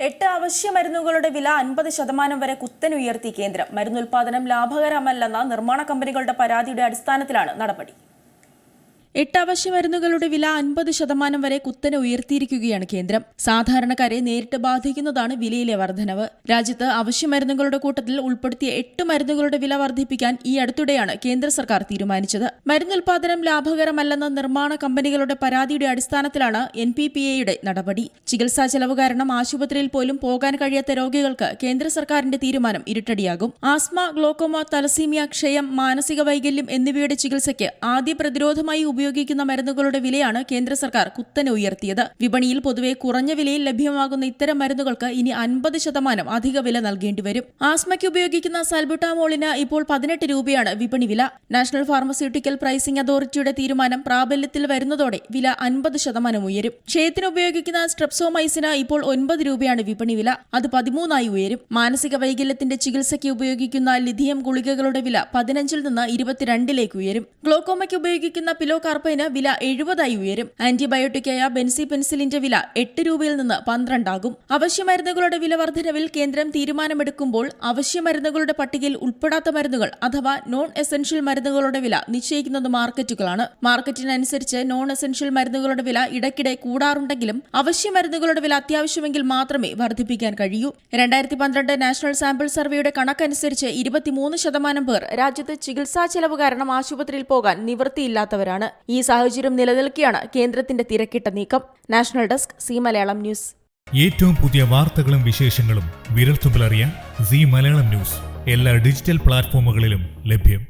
എട്ട് അവശ്യ മരുന്നുകളുടെ വില അൻപത് ശതമാനം വരെ കുത്തനുയർത്തി കേന്ദ്രം. മരുന്നുൽപാദനം ലാഭകരമല്ലെന്ന നിർമ്മാണ കമ്പനികളുടെ പരാതിയുടെ അടിസ്ഥാനത്തിലാണ് നടപടി. എട്ട് അവശ്യ മരുന്നുകളുടെ വില അൻപത് ശതമാനം വരെ കുത്തനെ ഉയർത്തിയിരിക്കുകയാണ് കേന്ദ്രം. സാധാരണക്കാരെ നേരിട്ട് ബാധിക്കുന്നതാണ് വിലയിലെ വർധനവ്. രാജ്യത്ത് അവശ്യ മരുന്നുകളുടെ കൂട്ടത്തിൽ ഉൾപ്പെടുത്തിയ എട്ട് മരുന്നുകളുടെ വില വർദ്ധിപ്പിക്കാൻ ഈ അടുത്തിടെയാണ് കേന്ദ്ര സർക്കാർ തീരുമാനിച്ചത്. മരുന്നുൽപാദനം ലാഭകരമല്ലെന്ന നിർമ്മാണ കമ്പനികളുടെ പരാതിയുടെ അടിസ്ഥാനത്തിലാണ് എൻ പി പി എയുടെ നടപടി. ചികിത്സാ ചെലവ് കാരണം ആശുപത്രിയിൽ പോലും പോകാൻ കഴിയാത്ത രോഗികൾക്ക് കേന്ദ്ര സർക്കാരിന്റെ തീരുമാനം ഇരുട്ടടിയാകും. ആസ്മ ഗ്ലോക്കോമ തലസീമിയ ക്ഷയം മാനസിക വൈകല്യം എന്നിവയുടെ ചികിത്സയ്ക്ക് ആദ്യ പ്രതിരോധമായി ഉപയോഗിക്കുന്ന മരുന്നുകളുടെ വിലയാണ് കേന്ദ്ര സർക്കാർ കുത്തനെ ഉയർത്തിയത്. വിപണിയിൽ പൊതുവെ കുറഞ്ഞ വിലയിൽ ലഭ്യമാകുന്ന ഇത്തരം മരുന്നുകൾക്ക് ഇനി അൻപത് ശതമാനം അധിക വില നൽകേണ്ടി വരും. ആസ്മയ്ക്ക് ഉപയോഗിക്കുന്ന സൽബുട്ടാമോളിന് ഇപ്പോൾ പതിനെട്ട് രൂപയാണ് വിപണി വില. നാഷണൽ ഫാർമസ്യൂട്ടിക്കൽ പ്രൈസിംഗ് അതോറിറ്റിയുടെ തീരുമാനം പ്രാബല്യത്തിൽ വരുന്നതോടെ വില അൻപത് ശതമാനം ഉയരും. ക്ഷയത്തിന് ഉപയോഗിക്കുന്ന സ്ട്രെപ്സോമൈസിന് ഇപ്പോൾ ഒൻപത് രൂപയാണ് വിപണി വില. അത് പതിമൂന്നായി ഉയരും. മാനസിക വൈകല്യത്തിന്റെ ചികിത്സയ്ക്ക് ഉപയോഗിക്കുന്ന ലിഥിയം ഗുളികകളുടെ വില പതിനഞ്ചിൽ നിന്ന് ഇരുപത്തിരണ്ടിലേക്ക് ഉയരും. ഗ്ലോക്കോമയ്ക്ക് ഉപയോഗിക്കുന്ന പിലോ കാർപ്പൈന് വില എഴുപതായി ഉയരും. ആന്റിബയോട്ടിക്കായ ബെൻസി പെൻസിലിന്റെ വില എട്ട് രൂപയിൽ നിന്ന് പന്ത്രണ്ടാകും. അവശ്യമരുന്നുകളുടെ വില വർധനവിൽ കേന്ദ്രം തീരുമാനമെടുക്കുമ്പോൾ അവശ്യമരുന്നുകളുടെ പട്ടികയിൽ ഉൾപ്പെടാത്ത മരുന്നുകൾ അഥവാ നോൺ എസൻഷ്യൽ മരുന്നുകളുടെ വില നിശ്ചയിക്കുന്നത് മാർക്കറ്റുകളാണ്. മാർക്കറ്റിനനുസരിച്ച് നോൺ എസൻഷ്യൽ മരുന്നുകളുടെ വില ഇടയ്ക്കിടെ കൂടാറുണ്ടെങ്കിലും അവശ്യ മരുന്നുകളുടെ വില അത്യാവശ്യമെങ്കിൽ മാത്രമേ വർദ്ധിപ്പിക്കാൻ കഴിയൂ. രണ്ടായിരത്തി പന്ത്രണ്ട് നാഷണൽ സാമ്പിൾ സർവേയുടെ കണക്കനുസരിച്ച് ഇരുപത്തിമൂന്ന് ശതമാനം പേർ രാജ്യത്ത് ചികിത്സാ ചെലവ് കാരണം ആശുപത്രിയിൽ പോകാൻ നിവൃത്തിയില്ലാത്തവരാണ്. ഈ സാഹചര്യം നിലനിൽക്കെയാണ് കേന്ദ്രത്തിന്റെ തിരക്കിട്ട നീക്കം. National desk C Malayalam news. ഏറ്റവും പുതിയ വാർത്തകളും വിശേഷങ്ങളും വിരൽത്തുമ്പിലറിയാൻ സി മലയാളം ന്യൂസ്. എല്ലാ ഡിജിറ്റൽ പ്ലാറ്റ്ഫോമുകളിലും ലഭ്യം.